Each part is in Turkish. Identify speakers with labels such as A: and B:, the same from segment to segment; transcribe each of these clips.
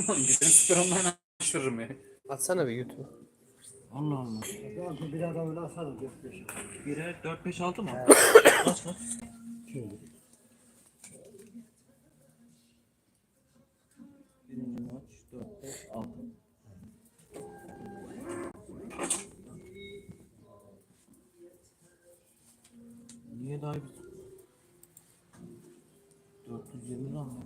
A: Süper ondan aşırırım ya.
B: Atsana bir YouTube.
A: Allah Allah.
C: Bir adam öyle asarım 4-5.
A: Bire 4 5 6 mı? Kaç kaç? Birinci maç 4 5 6. Niye daha bir 420 lira mı?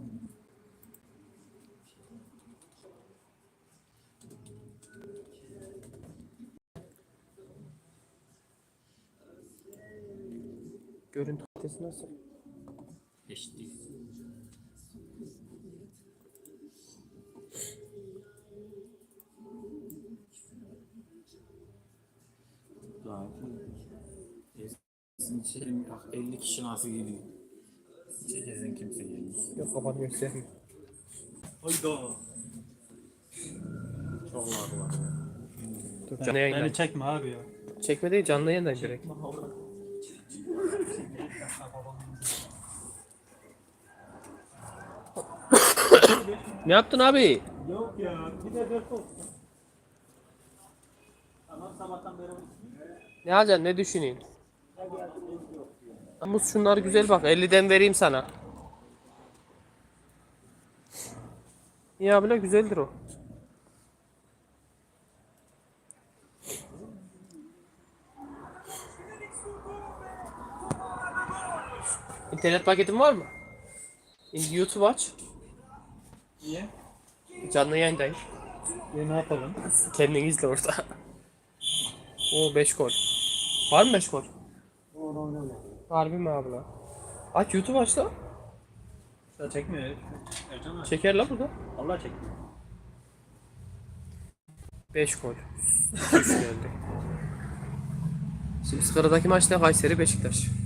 B: Görüntü kalitesi nasıl?
A: HD. Sizin için bak 50 kişi nasıl geliyor? Sizin kimse gelmiyor.
B: Yok kapat göstereyim.
A: Hayda. Çok lag var.
B: Dur canlı yayında.
D: Beni çekme abi ya.
B: Çekme değil canlı yayında direkt. Ne yaptın abi?
D: Yok ya. Bir de dört olsun. Tamam sabahtan beri
B: Ne alacaksın ne düşüneyim? Muz şunlar güzel bak 50'den vereyim sana. Ya bile güzeldir o. İnternet paketin var mı? YouTube aç.
D: Niye?
B: Canlı yayındayım.
D: E ne yapalım?
B: Kendin izle orada. O 5 gol. Var mı 5 gol?
C: Onu oynama.
B: Harbi mi abla? Aç YouTube aç da.
D: Ya çekmiyor. Ercan abi.
B: Çeker la burada.
D: Allah çekmiyor.
B: 5 gol. 3 geldi. Şimdi sıradaki maç ne? Kayseri Beşiktaş.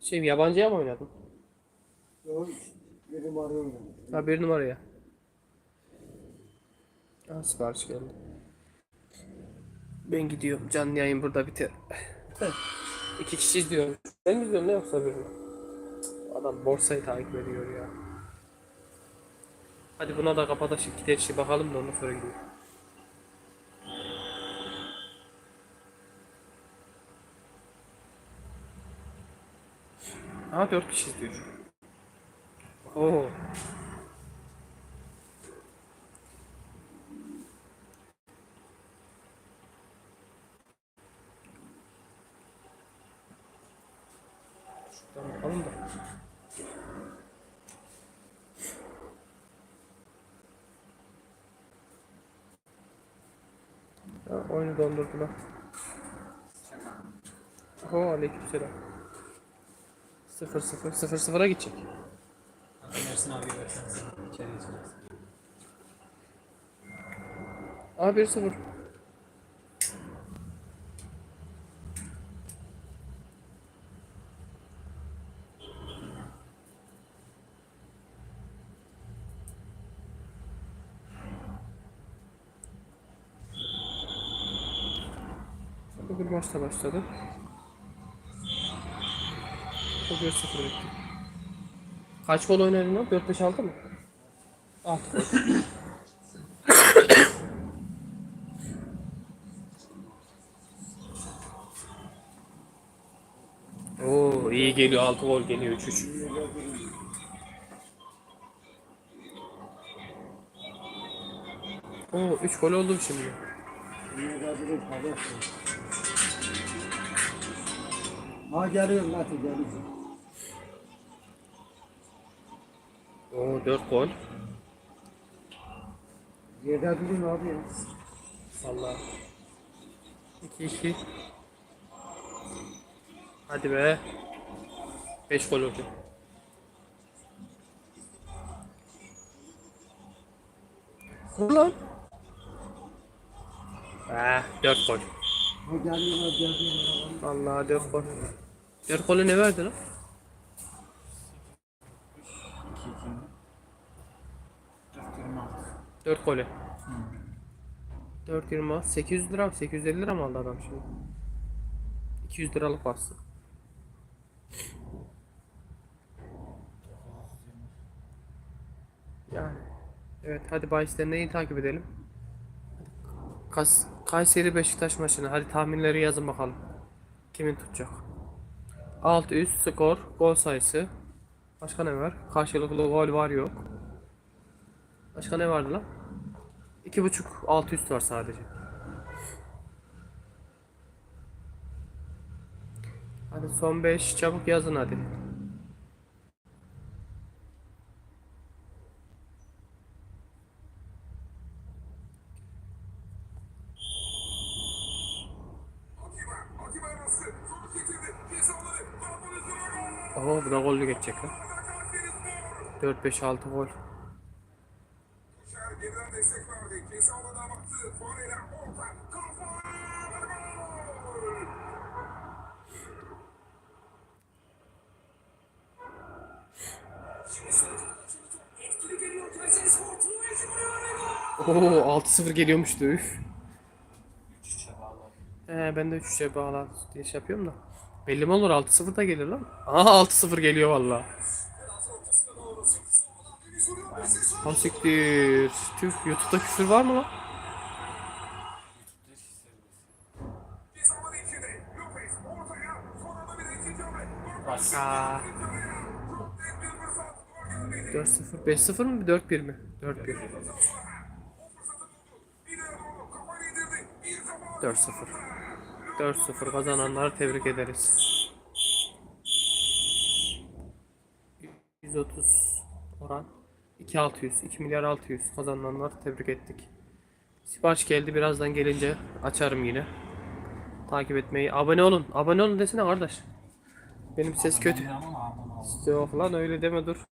B: Şey yabancıya mı oynadın?
C: Yok. Benim arıyorum.
B: Ha bir numaraya. Ha sipariş geldi. Ben gidiyorum. Canlı yayın burada biter. İki kişi izliyor. Ben mi izliyorum ne yoksa bir mi? Adam borsayı takip ediyor ya. Hadi buna da kapatıp gider şey bakalım da ondan sonra gidiyor. Ha dört kişi izliyor. Oo. Şuradan bakalım da. Oyunu dondurdular. Oo aleykümselam. 0 0 0 0'a gidecek.
D: Ersin abi verseniz. İçeri geçeceğiz.
B: Aa 1 0. Bir maçta başladı. 1 0 bitti. Kaç gol oynadın lan? 4 5 6 mı? 6 gol. Oo iyi geliyor 6 gol geliyor 3 3. Oo 3 gol oldu şimdi.
C: Ha geliyorum Mati geliyorum.
B: Oo 4 gol.
C: Yerde durun abi ya.
B: Allah. 2 2. Hadi be. 5 gol oldu. Vur lan. Ah 4 gol. Allah 4 gol. 4 golü ne verdi lan?
A: 2 2 4 26.
B: 4 golü. 4.20 800 lira 850 lira mı aldı adam şimdi? 200 liralık bastı. Yani evet hadi bahisleri neyi takip edelim? Kas, Kayseri Beşiktaş maçını hadi tahminleri yazın bakalım. Kimin tutacak? Alt üst skor, gol sayısı. Başka ne var? Karşılıklı gol var yok. Başka ne vardı lan? İki buçuk alt üst var sadece. Hadi son 5 çabuk yazın hadi. Oo bu da gollü geçecek lan. 4 5 6 gol.
E: Geriden destek verdi. Kese alana baktı. Fareler orta. Kafa. Gol.
B: Oo 6-0 geliyormuştu üf.
A: 3-3'e bağlar.
B: He ben de 3-3'e bağlar diye şey yapıyorum da. Belli mi olur 6-0 da gelir lan. Aha 6-0 geliyor valla. Ha siktir. Tüh YouTube'da küfür var mı lan? Aa,
E: Çok net bir fırsat. Gol gelmedi.
B: 4-0 5-0 mı 4-1 mi? 4-1.
E: O fırsatı buldu. İleri doğru. Kafayla indirdi. Bir kafa.
B: 4-0. 4-0 kazananları tebrik ederiz. 130 oran. 2600, 2 milyar 600 kazananları tebrik ettik. Sipariş geldi birazdan gelince açarım yine. Takip etmeyi, abone olun. Abone olun desene kardeş. Benim ses kötü. Yok lan öyle deme dur.